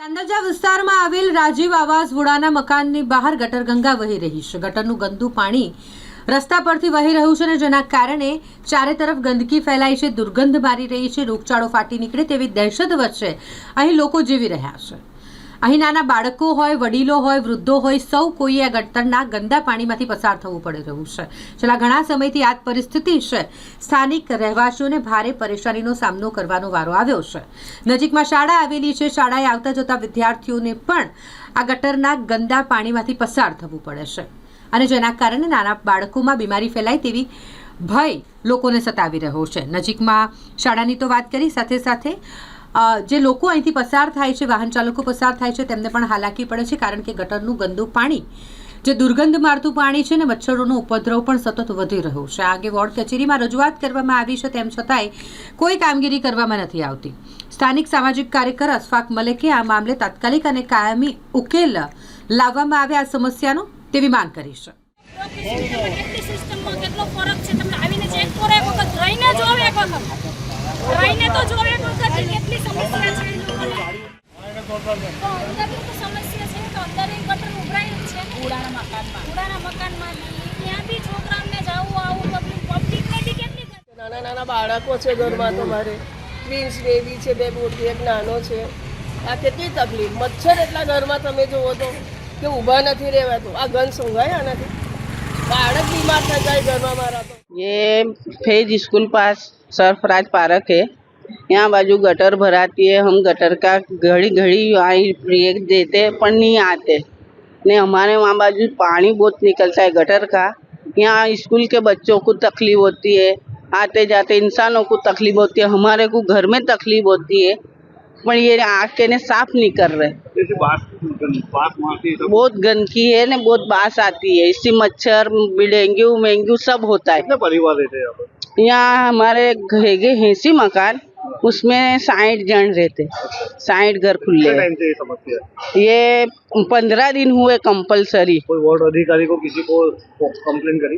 તાંદરજા વિસ્તારમાં આવેલ રાજીવ આવાસ વોડાના મકાનની બહાર ગટર ગંગા વહી રહી છે. ગટરનું ગંદુ પાણી રસ્તા પરથી વહી રહ્યું છે ને જેના કારણે ચારે તરફ ગંદકી ફેલાઈ છે, દુર્ગંધ મારી રહી છે, રોગચાળો ફાટી નીકળે તેવી દહેશત વચ્ચે અહીં લોકો જીવી રહ્યા છે. અહીં નાના બાળકો હોય, વડીલો હોય, વૃદ્ધો હોય, સૌ કોઈએ આ ગટરના ગંદા પાણીમાંથી પસાર થવું પડી રહ્યું છે. છેલ્લા ઘણા સમયથી આ પરિસ્થિતિ છે. સ્થાનિક રહેવાસીઓને ભારે પરેશાનીનો સામનો કરવાનો વારો આવ્યો છે. નજીકમાં શાળા આવેલી છે. શાળાએ આવતા જતા વિદ્યાર્થીઓને પણ આ ગટરના ગંદા પાણીમાંથી પસાર થવું પડે છે. અને જેના કારણે નાના બાળકોમાં બીમારી ફેલાય તેવી ભય લોકોને સતાવી રહ્યો છે. નજીકમાં શાળાની તો વાત કરી સાથે સાથે જે લોકો અહીંથી પસાર થાય છે, વાહન ચાલકો પસાર થાય છે, તેમને પણ હાલાકી પડે છે, કારણ કે ગટરનું ગંદુ પાણી, જે દુર્ગંધ મારતું પાણી છે ને, મચ્છરોનો ઉપદ્રવ પણ સતત વધી રહ્યો છે. આ અંગે વોર્ડ કચેરીમાં રજૂઆત કરવામાં આવી છે, તેમ છતાંય કોઈ કામગીરી કરવામાં નથી આવતી. સ્થાનિક સામાજિક કાર્યકર અશફાક મલેકે આ મામલે તાત્કાલિક અને કાયમી ઉકેલ લાવવામાં આવે આ સમસ્યાનો તેવી માંગ કરી છે. કેટલો ફરક છે? તમને આવીને ચેક કરો વખત રહીને જોવે એક રહીને તો જોવે એક વખત કેટલી સમસ્યા છે તો અંદરની તો સમસ્યા છે તો અંદર એક ગટર ઉભરાયેલું છે. ઉડાના મકાનમાં. ઉડાના મકાનમાં ત્યાં બી છોકરાઓને જાવું આવું પબ્લિક પબ્લિકને બી કેટલી નાના નાના બાળકો છે ઘરમાં તમારે. ટ્વિન્સ બેબી છે બે મોટી એક નાનો છે. આ કેટલી તકલીફ? મચ્છર એટલા ઘરમાં તમે જુઓ તો કે ઊભા નથી રહેવાતું. આ ગંધ સૂંઘાય આનાથી બાળક બીમાર થઈ જાય ઘરમાં મારા તો. ये फ़ेज़ स्कूल पास सरफराज पार्क है। यहाँ बाजू गटर भराती है। हम गटर का घड़ी घड़ी आई ब्रेक देते पर नहीं आते। ने हमारे वहाँ बाजू पानी बहुत निकलता है गटर का। यहाँ स्कूल के बच्चों को तकलीफ़ होती है। आते जाते इंसानों को तकलीफ़ होती है। हमारे को घर में तकलीफ़ होती है। पर ये आके ने साफ़ नहीं कर रहे। जैसे बात मारती है बहुत गंदगी है ने बहुत बास आती है। इससे मच्छर डेंगू मेंगू सब होता है। कितने परिवार रहते हैं यहाँ पर? यहाँ हमारे हैगे हैसी मकान उसमें साठ जन रहते साठ घर खुले ये समस्या ये पंद्रह दिन हुए कंपलसरी कोई वार्ड अधिकारी को किसी को कंप्लेन करी?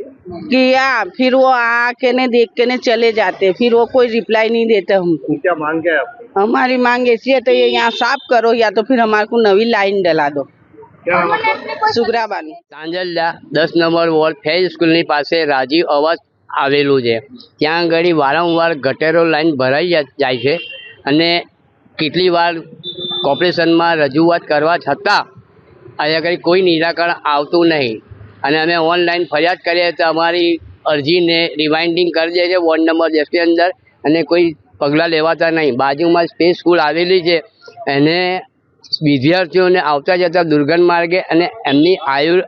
किया फिर वो आके ने देख के ने चले जाते फिर वो कोई रिप्लाई नहीं देते हमको। क्या मांग क्या है आपकी? हमारी मांग ऐसी है तो ये यहाँ साफ करो या तो फिर हमारे को नवी लाइन डला दो क्या नाम है आपका? सुगरा बानू તાંજલજા દસ નંબર વોર્ડ ફેજ સ્કૂલની પાસે રાજીવ અવાજ આવેલું છે ત્યાં આગળ વારંવાર ગટેરો લાઈન ભરાઈ જા- જાય છે અને કેટલી વાર કોર્પોરેશનમાં રજૂઆત કરવા છતાં અહીંયા આગળ કોઈ નિરાકરણ આવતું નહીં અને અમે ઓનલાઈન ફરિયાદ કરીએ તો અમારી અરજીને રિમાઇન્ડિંગ કરી દે છે વોર્ડ નંબર દસની અંદર અને કોઈ પગલાં લેવાતા નહીં. બાજુમાં સ્પેસ સ્કૂલ આવેલી છે. એને વિદ્યાર્થીઓને આવતા જતા દુર્ગંધ માર્ગે અને એમની આયુ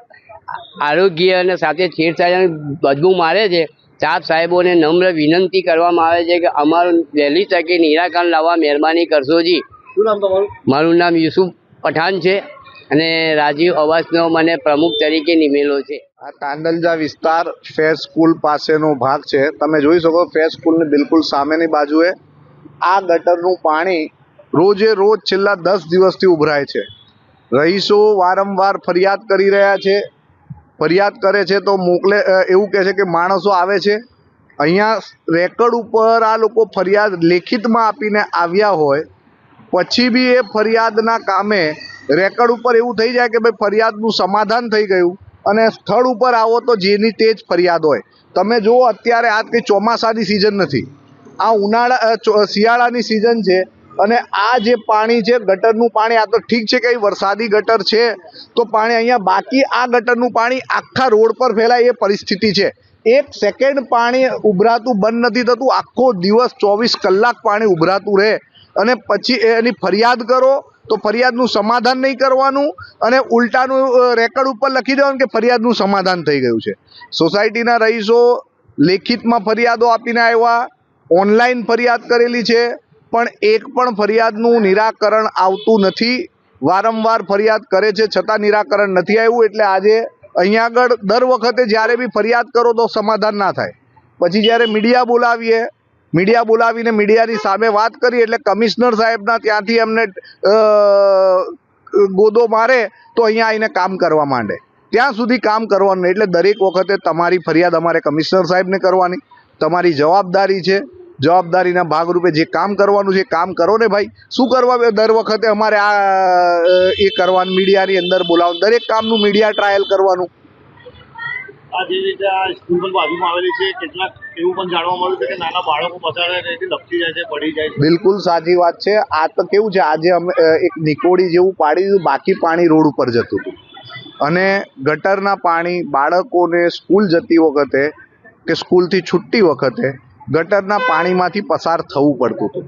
આરોગ્ય અને સાથે છેડછાડની બદબુ મારે છે. સાહેબ સાહેબોને નમ્ર વિનંતી કરવામાં આવે છે કે અમારું વહેલી તકે નિરાકરણ લાવવા મહેરબાની કરશો જી. શું નામ તમારું? મારું નામ યુસુફ પઠાણ છે અને રાજીવ અવાસનો મને પ્રમુખ તરીકે નિમેલો છે. આ તાંડલજા વિસ્તાર ફેર સ્કૂલ પાસેનો ભાગ છે. તમે જોઈ શકો ફેર સ્કૂલની બિલકુલ સામેની બાજુએ આ ગટરનું પાણી રોજે રોજ છેલ્લા દસ દિવસથી ઉભરાય છે. રહીશો વારંવાર ફરિયાદ કરી રહ્યા છે. ફરિયાદ કરે છે તો મોકલે એવું કહે છે કે માણસો આવે છે. અહીંયા રેકર્ડ ઉપર આ લોકો ફરિયાદ લેખિતમાં આપીને આવ્યા હોય, પછી બી એ ફરિયાદના કામે રેકર્ડ ઉપર એવું થઈ જાય કે ભાઈ ફરિયાદનું સમાધાન થઈ ગયું. અને સ્થળ ઉપર આવો તો જેની તે જ ફરિયાદ હોય. તમે જુઓ, અત્યારે આ કંઈ ચોમાસાની સિઝન નથી. આ ઉનાળા શિયાળાની સિઝન છે અને આ જે પાણી છે, ગટરનું પાણી, આ તો ઠીક છે કે વરસાદી ગટર છે, તો પાણી અહીંયા બાકી આ ગટરનું પાણી આખા રોડ પર ફેલાય એ પરિસ્થિતિ છે. એક સેકન્ડ પાણી ઉભરાતું બંધ નથી થતું, આખો દિવસ ચોવીસ કલાક પાણી ઉભરાતું રહે. અને પછી એની ફરિયાદ કરો, તો ફરિયાદનું સમાધાન નહીં કરવાનું અને ઉલટાનું રેકર્ડ ઉપર લખી દેવાનું કે ફરિયાદનું સમાધાન થઈ ગયું છે. સોસાયટીના રહીશો લેખિતમાં ફરિયાદો આપીને આવ્યા, ઓનલાઈન ફરિયાદ કરેલી છે, પણ એક પણ ફરિયાદનું નિરાકરણ આવતું નથી. વારંવાર ફરિયાદ કરે છે, છતાં નિરાકરણ નથી આવ્યું, એટલે આજે અહીંયા આગળ દર વખતે જ્યારે બી ફરિયાદ કરો તો સમાધાન ના થાય. પછી જ્યારે મીડિયા બોલાવીએ મીડિયા બોલાવીને મીડિયાની સામે વાત કરી એટલે કમિશનર સાહેબના ત્યાંથી એમને ગોદો મારે તો અહીંયા આવીને કામ કરવા માંડે. ત્યાં સુધી કામ કરવાનું એટલે દરેક વખતે તમારી ફરિયાદ અમારે કમિશનર સાહેબને કરવાની. તમારી જવાબદારી છે. જવાબદારીના ભાગરૂપે જે કામ કરવાનું છે કામ કરો ને ભાઈ. શું કરવા દર વખતે અમારે આ એ કરવાનું, મીડિયાની અંદર બોલાવવાનું? દરેક કામનું મીડિયા ટ્રાયલ કરવાનું. આ જે રીતે આ સ્કૂલ બાજુમાં આવેલી છે, કેટલાક બિલકુલ સાચી વાત છે. આ તો કેવું છે, આજે અમે એક નિકોડી જેવું પાડી દીધું, બાકી પાણી રોડ ઉપર જતું હતું. અને ગટરના પાણી બાળકોને સ્કૂલ જતી વખતે કે સ્કૂલથી છૂટતી વખતે ગટરના પાણીમાંથી પસાર થવું પડતું હતું.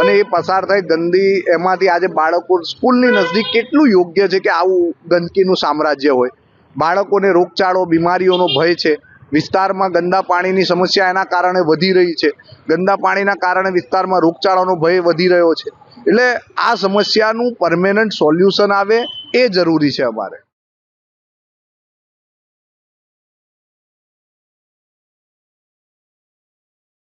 અને એ પસાર થાય ગંદી, એમાંથી આજે બાળકો સ્કૂલની નજીક કેટલું યોગ્ય છે કે આવું ગંદકીનું સામ્રાજ્ય હોય. બાળકોને રોગચાળો, બીમારીઓનો ભય છે. વિસ્તારમાં ગંદા પાણીની સમસ્યા એના કારણે વધી રહી છે. ગંદા પાણીના કારણે વિસ્તારમાં રોગચાળાનો ભય વધી રહ્યો છે. એટલે આ સમસ્યાનું પરમેનન્ટ સોલ્યુશન આવે એ જરૂરી છે અમારે.